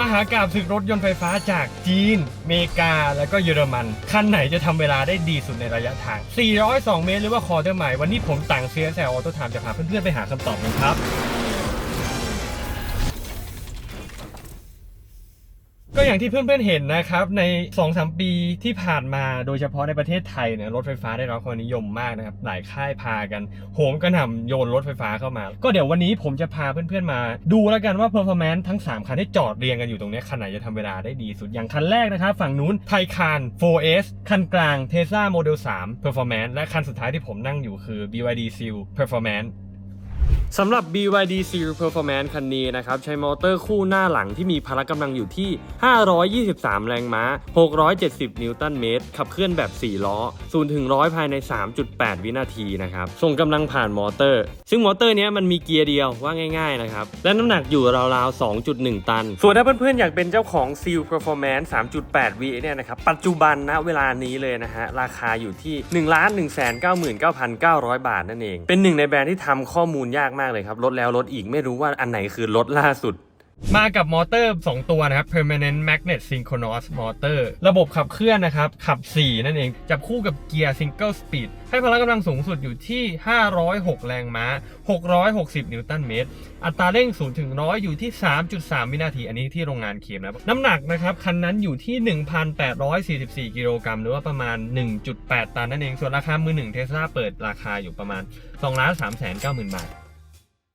มหากราบศึกรถยนต์ไฟฟ้าจากจีนเมกา แล้วก็เยอรมัน คันไหนจะทำเวลาได้ดีสุดในระยะทาง 402 เมตร หรือว่าคอเตอร์ไมล์วันนี้ผมต่าง CSL Auto Time จะพาเพื่อนๆไปหาคำตอบกันครับ อย่างที่เพื่อนๆเห็นนะครับใน 2-3 ปีที่ผ่านมาโดยเฉพาะในประเทศไทยเนี่ยรถไฟฟ้าได้รับความนิยมมากนะครับหลายค่ายพากันโหมกระหน่ำโยนรถไฟฟ้าเข้ามา ก็เดี๋ยววันนี้ผมจะพาเพื่อนๆมา ดูแล้วกันว่า performance ทั้ง 3 คันที่จอดเรียงกันอยู่ตรงนี้คันไหนจะทำเวลาได้ดีสุดอย่างคันแรกนะครับฝั่งนู้นไทคาน 4S คันกลาง Tesla Model 3 performance และคันสุดท้ายที่ผมนั่งอยู่คือ BYD Seal performance สำหรับ BYD Seal Performance คันนี้นะครับใช้มอเตอร์คู่หน้าหลังที่มีพละกำลังอยู่ที่ 523 แรงม้า 670 นิวตันเมตร ขับเคลื่อนแบบ 4 ล้อ 0 ถึง 100 ภายใน 3.8 วินาทีนะครับส่งกำลังผ่านมอเตอร์ ซึ่งมอเตอร์นี้มันมีเกียร์เดียวว่าง่ายๆนะครับและน้ำหนักอยู่ราวๆ 2.1 ตัน ส่วนถ้าเพื่อนๆ อยากเป็นเจ้าของ Seal Performance 3.8 V เนี่ยนะครับปัจจุบันณเวลานี้เลยนะฮะราคาอยู่ที่ 1 1 9 9 9 0 0 บาทนั่นเอง เป็นหนึ่งในแบรนด์ที่ทำข้อมูลยากมากเลยครับ ลดแล้วลดอีกไม่รู้ว่าอันไหนคือลดล่าสุด มากับมอเตอร์ 2 ตัวนะครับ Permanent Magnet Synchronous Motor ระบบขับเคลื่อนนะครับ ขับ 4 นั่นเอง จับคู่กับเกียร์ Single Speed ให้พละกำลังสูงสุดอยู่ที่ 506 แรงม้า 660 นิวตันเมตร อัตราเร่ง0ถึง100 อยู่ที่ 3.3 วินาที อันนี้ที่โรงงานเคลมนะ น้ำหนักนะครับ คันนั้นอยู่ที่ 1,844 กิโลกรัม หรือว่าประมาณ 1.8 ตันนั่นเอง ส่วนราคามือหนึ่งเทสลาเปิดราคาอยู่ประมาณ 2 3 9 0 0 0 0 บาท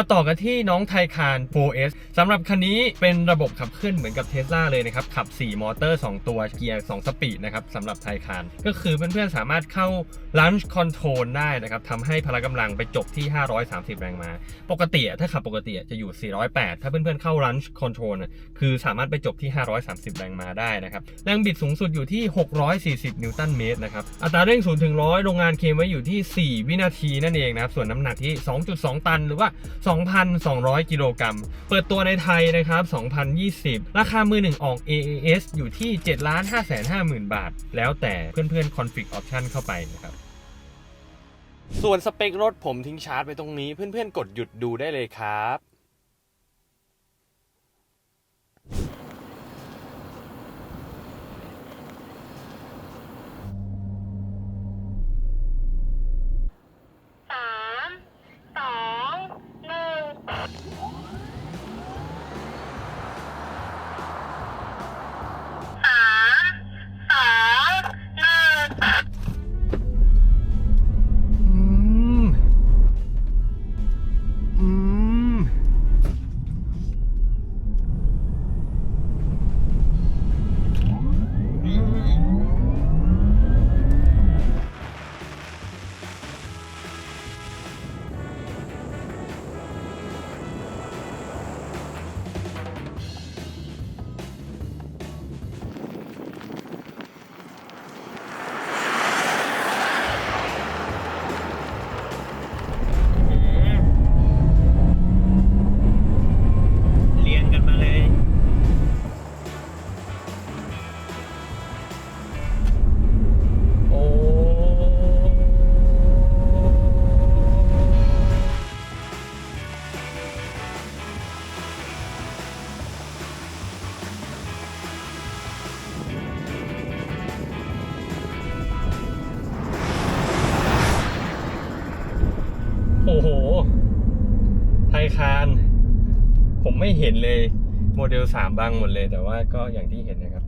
มาต่อกันที่น้องไทคาน 4S สำหรับคันนี้เป็นระบบขับเคลื่อนเหมือนกับเทสลาเลยนะครับ ขับ 4 มอเตอร์ 2 ตัวเกียร์ 2 สปีดนะครับสำหรับไทคาน ก็คือเพื่อนๆสามารถเข้า Launch Control ได้นะครับทำให้พละกำลังไปจบที่ 530 แรงม้า ปกติถ้าขับปกติจะอยู่ 408 ถ้าเพื่อนๆเข้า Launch Control คือสามารถไปจบที่ 530 แรงม้าได้นะครับ แรงบิดสูงสุดอยู่ที่ 640 นิวตันเมตรนะครับ อัตราเร่ง 0 ถึง 100 โรงงานเคมไว้อยู่ที่ 4 วินาทีนั่นเองนะครับ ส่วนน้ำหนักที่ 2.2 ตัน หรือว่า2,200 กิโลกรัม เปิดตัวในไทยนะครับ 2020 ราคามือหนึ่งออก AAS อยู่ที่ 7 5 5 0 0 0 บาท แล้วแต่เพื่อนๆ config option เข้าไปนะครับส่วนสเปครถผมทิ้งชาร์จไปตรงนี้เพื่อนๆ กดหยุดดูได้เลยครับ คาน ผมไม่เห็นเลยโมเดล 3 บังหมดเลย แต่ว่าก็อย่างที่เห็นนะครับ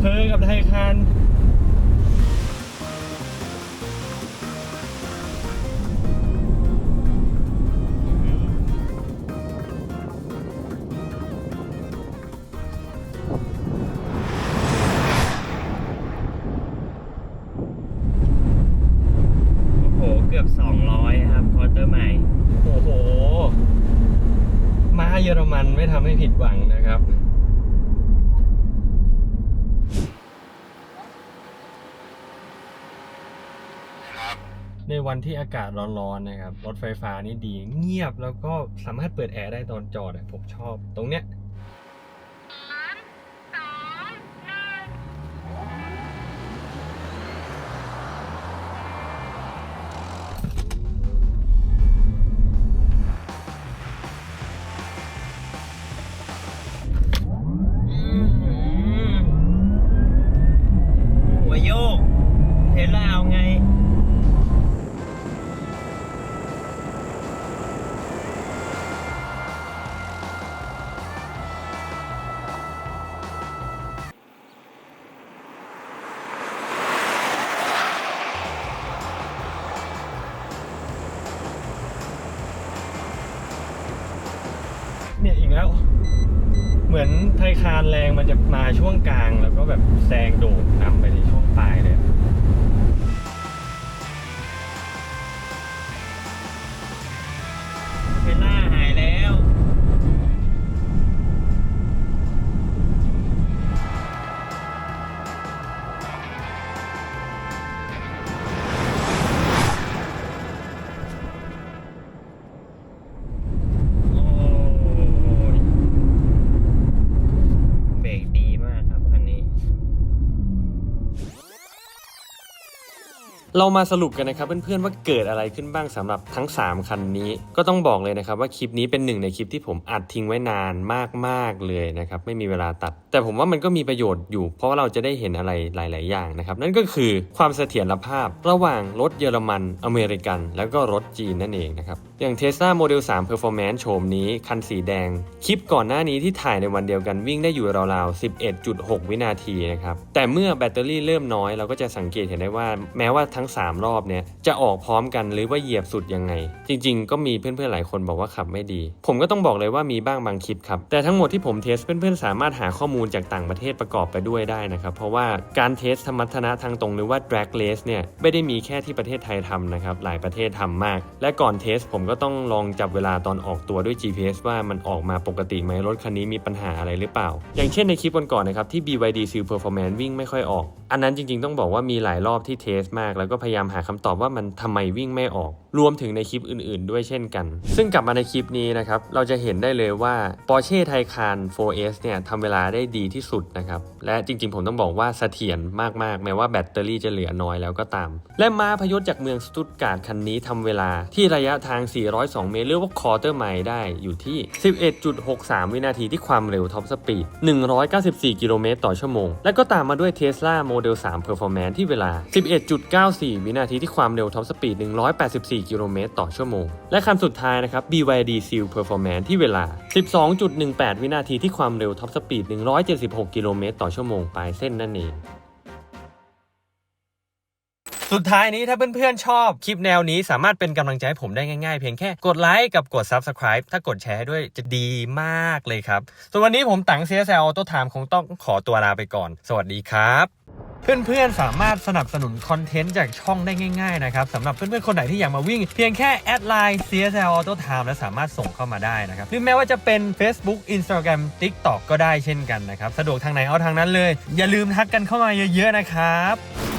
เพอกับไทยคานโอ้โหเกือบ200ครับควอเตอร์ไมล์โอ้โหมาเยอรมันไม่ทำให้ผิดหวังนะครับ ในวันที่อากาศร้อนๆนะครับ รถไฟฟ้านี่ดีเงียบแล้วก็สามารถเปิดแอร์ได้ตอนจอดอะผมชอบตรงเนี้ย ไทยคานแรงมันจะมาช่วงกลาง แล้วก็แบบแซงโดดนำไปในช่วงปลายเลย เรามาสรุปกันนะครับเพื่อนๆว่าเกิดอะไรขึ้นบ้างสำหรับทั้ง 3 คันนี้ ก็ต้องบอกเลยนะครับว่าคลิปนี้เป็นหนึ่งในคลิปที่ผมอัดทิ้งไว้นานมากๆเลยนะครับไม่มีเวลาตัด แต่ผมว่ามันก็มีประโยชน์อยู่ เพราะว่าเราจะได้เห็นอะไรหลาย ๆ อย่างนะครับนั่นก็คือความเสถียรภาพระหว่างรถเยอรมัน อเมริกัน แล้วก็รถจีนนั่นเองนะครับอย่าง Tesla Model 3 Performance โฉมนี้คันสีแดง คลิปก่อนหน้านี้ที่ถ่ายในวันเดียวกันวิ่งได้อยู่ราวๆ11.6 วินาทีนะครับแต่เมื่อแบตเตอรี่เริ่มน้อยเราก็จะสังเกตเห็นได้ว่าแม้ว่าทั้ง้ง 3 รอบเนี่ยจะออกพร้อมกันหรือว่าเหยียบสุดยังไง จริง ๆ ก็มีเพื่อนๆหลายคนบอกว่าขับไม่ดี ผมก็ต้องบอกเลยว่ามีบ้างบางคลิปครับ แต่ทั้งหมดที่ผมเทสเพื่อนๆสามารถหาข้อมูลจากต่างประเทศประกอบไปด้วยได้นะครับ เพราะว่าการเทสสมรรถนะทางตรงหรือว่า drag race เนี่ยไม่ได้มีแค่ที่ประเทศไทยทำนะครับหลายประเทศทำมาก และก่อนเทสผมก็ต้องลองจับเวลาตอนออกตัวด้วย GPS ว่ามันออกมาปกติไหมรถคันนี้มีปัญหาอะไรหรือเปล่า อย่างเช่นในคลิปก่อนๆนะครับที่ BYD Seal Performance วิ่งไม่ค่อยออกอันนั้นจริงๆต้องบอกว่ามีหลายรอบที่เทสมาก แล้วก็พยายามหาคำตอบว่ามันทำไมวิ่งไม่ออก รวมถึงในคลิปอื่นๆ ด้วยเช่นกัน ซึ่งกลับมาในคลิปนี้นะครับ เราจะเห็นได้เลยว่า Porsche Taycan 4S เนี่ยทำเวลาได้ดีที่สุดนะครับ และจริงๆผมต้องบอกว่าเสถียรมากๆ แม้ว่าแบตเตอรี่จะเหลือน้อยแล้วก็ตาม และม้าพยศจากเมืองสตุตการ์ดคันนี้ทำเวลาที่ระยะทาง 402 เมตรหรือว่า quarter mile ได้อยู่ที่ 11.63 วินาทีที่ความเร็วท็อปสปีด194 กิโลเมตรต่อชั่วโมง และก็ตามมาด้วย Tesla Model 3 Performance ที่เวลา 11.94 วินาทีที่ความเร็วท็อปสปีด 184 กิโลเมตรต่อชั่วโมง และคันสุดท้ายนะครับ BYD Seal Performance ที่เวลา 12.18 วินาทีที่ความเร็วท็อปสปีด 176 กิโลเมตรต่อชั่วโมงปลายเส้นนั่นเอง สุดท้ายนี้ถ้าเพื่อนๆชอบคลิปแนวนี้สามารถเป็นกำลังใจให้ผมได้ง่ายๆ เพียงแค่กดไลค์กับกด Subscribe ถ้ากดแชร์ให้ด้วยจะดีมากเลยครับส่วนวันนี้ผมตัง CSL Auto Time คงต้องขอตัวลาไปก่อน สวัสดีครับเพื่อนๆ สามารถสนับสนุนคอนเทนต์จากช่องได้ง่ายๆนะครับสำหรับเพื่อนๆ คนไหนที่อยากมาวิ่ง เพียงแค่แอดไลน์ CSL Auto Time และสามารถส่งเข้ามาได้นะครับหรือแม้ว่าจะเป็น Facebook Instagram TikTok ก็ได้เช่นกันนะครับ สะดวกทางไหนเอาทางนั้นเลย อย่าลืมทักกันเข้ามาเยอะๆนะครับ